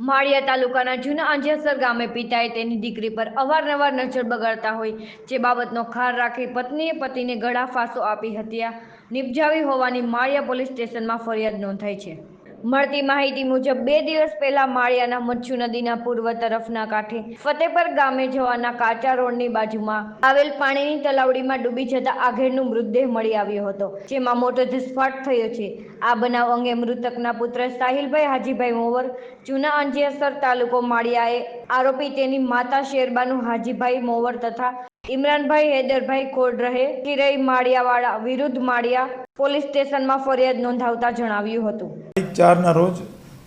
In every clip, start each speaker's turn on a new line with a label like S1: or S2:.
S1: માળિયા તાલુકાના જૂના અંજેસર ગામે પિતાએ તેની દીકરી પર અવારનવાર નજર બગાડતા હોય જે બાબતનો ખાર રાખી પત્નીએ પતિને ગળા ફાંસો આપી હત્યા નિપજાવી હોવાની માળિયા પોલીસ સ્ટેશનમાં ફરિયાદ નોંધાઈ છે. મળતી માહિતી મુજબ બે દિવસ પહેલા માળિયાના મચ્છુ નદીના પૂર્વ તરફના કાંઠે ફતેપર ગામે જવાના કાચા રોડની બાજુમાં આવેલ પાણીની તલાવડીમાં ડૂબી જતા આઘેડનું મૃતદેહ મળી આવ્યો હતો, જેમાં મોટો ધસફાટ થયો છે. આ બનાવ અંગે મૃતકના પુત્ર સાહિલભાઈ હાજીભાઈ મોવર, જૂના અંજેસર તાલુકો માળિયાએ આરોપી તેની માતા શેરબાનુ હાજીભાઈ મોવર તથા ઇમરાનભાઈ હૈદરભાઈ કોડ રહે. કિરઈ માળિયાવાળા વિરુદ્ધ માળિયા પોલીસ સ્ટેશનમાં ફરિયાદ નોંધાવતા જણાવ્યું હતું.
S2: ચારના રોજ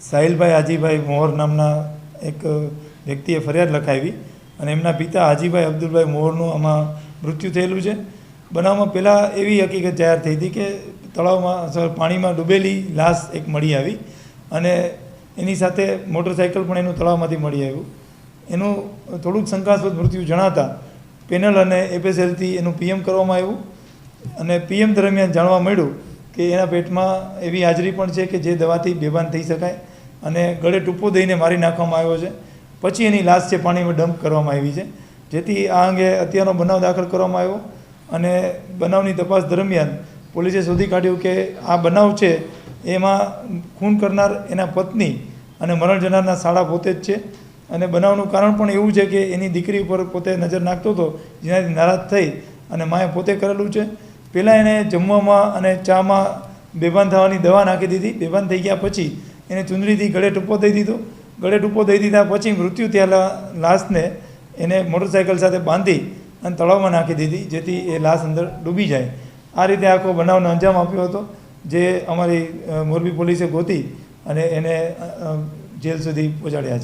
S2: સાહિલભાઈ હાજીભાઈ મોહર નામના એક વ્યક્તિએ ફરિયાદ લખાવી અને એમના પિતા હાજીભાઈ અબ્દુલભાઈ મોહરનું આમાં મૃત્યુ થયેલું છે. બનાવમાં પહેલાં એવી હકીકત જાહેર થઈ હતી કે તળાવમાં સર પાણીમાં ડૂબેલી લાશ એક મળી આવી અને એની સાથે મોટરસાઇકલ પણ એનું તળાવમાંથી મળી આવ્યું. એનું થોડુંક શંકાસ્પદ મૃત્યુ જણાતા પેનલ અને એપીએસએલથી એનું પીએમ કરવામાં આવ્યું. અને પીએમ દરમિયાન જાણવા મળ્યું કે એના પેટમાં એવી હાજરી પણ છે કે જે દવાથી બેભાન થઈ શકાય અને ગળે ટૂંપો દઈને મારી નાખવામાં આવ્યો છે. પછી એની લાશ છે પાણીમાં ડમ્પ કરવામાં આવી છે. જેથી આ અંગે અત્યારનો બનાવ દાખલ કરવામાં આવ્યો અને બનાવની તપાસ દરમિયાન પોલીસે શોધી કાઢ્યું કે આ બનાવ છે એમાં ખૂન કરનાર એના પત્ની અને મરણ જનારના સાળા પોતે જ છે. અને બનાવનું કારણ પણ એવું છે કે એની દીકરી ઉપર પોતે નજર નાખતો હતો, જેનાથી નારાજ થઈ અને માએ પોતે કરેલું છે. પહેલાં એને જમવામાં અને ચામાં બેભાન થવાની દવા નાખી દીધી. બેભાન થઈ ગયા પછી એને ચુંદડીથી ગળે ટૂંપો દઈ દીધો. ગળે ટૂંપો દઈ દીધા પછી મૃત્યુ થયેલા લાશને એને મોટરસાઇકલ સાથે બાંધી અને તળાવમાં નાખી દીધી, જેથી એ લાશ અંદર ડૂબી જાય. આ રીતે આખો બનાવનો અંજામ આપ્યો હતો, જે અમારી મોરબી પોલીસે ગોતી અને એને જેલ સુધી પહોંચાડ્યા છે.